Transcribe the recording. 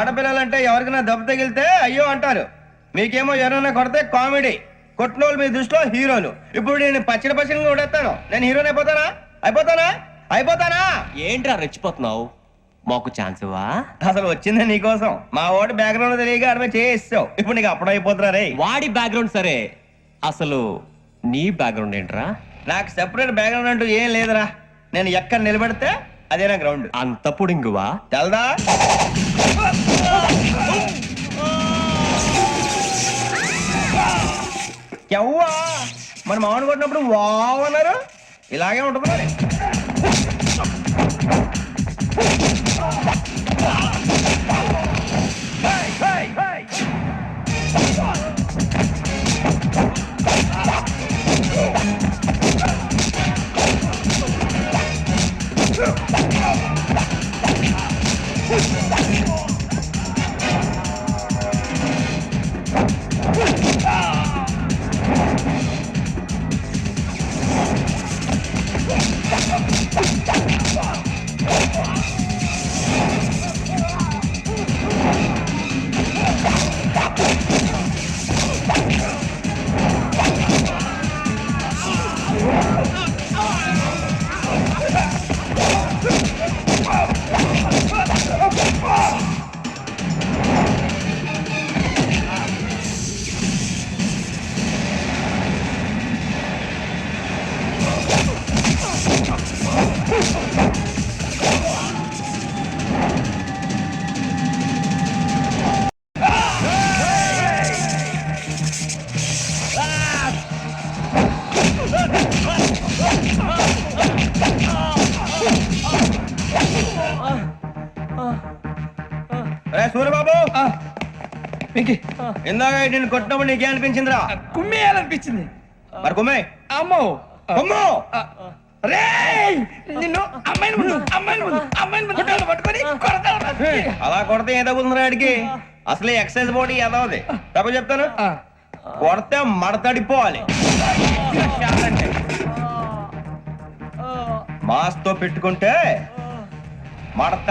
ఆడపిల్లలంటే ఎవరికైనా దెబ్బ తగిలితే అయ్యో అంటారు. మీకేమో ఎవరైనా కొడితే కామెడీ. కొట్టినోళ్ళు మీ దృష్టిలో హీరోలు. ఇప్పుడు నేను పచ్చడి పచ్చడి కొడేస్తాను. నేను హీరోని అయిపోతానా? అయిపోతానా? అయిపోతానా? ఏంట్రా రెచ్చిపోతున్నావు? మాకు ఛాన్స్ ఇవ్వా? అసలు వచ్చింది నీకోసం మా ఓటు బ్యాక్గ్రౌండ్ తెలియక అడమే చేయిస్తావు ఇప్పుడు నీకు అప్పుడు అయిపోతున్నా రే. వాడి బ్యాక్గ్రౌండ్ సరే. అసలు నీ బ్యాక్గ్రౌండ్ ఏంట్రా? నాకు సెపరేట్ బ్యాక్గ్రౌండ్ అంటూ ఏం లేదురా. నేను ఎక్కడ నిలబడితే అదే నా గ్రౌండ్ అంత పుడింగువా? తెల్దా? ఎవ్వా? మన మామిడి కొట్టినప్పుడు వావ్ అన్నారు. ఇలాగే ఉంటుంది మరి సూర్యబాబు! వెంకీ. ఇందాక నేను కొట్టినప్పుడు నీకే అనిపించిందిరా? కుమ్మేయాలనిపించింది. మరి కుమ్మే. అమ్మో. కుమ్ము! రే నిన్ను అమ్మాయిని ముందు అమ్మాయిని ముందు అమ్మాయిని ముందు పట్టుకొని. అలా కొడితే ఏ తగ్గుతుందిరా ఆడికి? అసలు ఎక్సైజ్ బాడీ ఏదవది తప్ప చెప్తాను? కొడితే మడతడిపోవాలి. మాస్తో పెట్టుకుంటే మడత.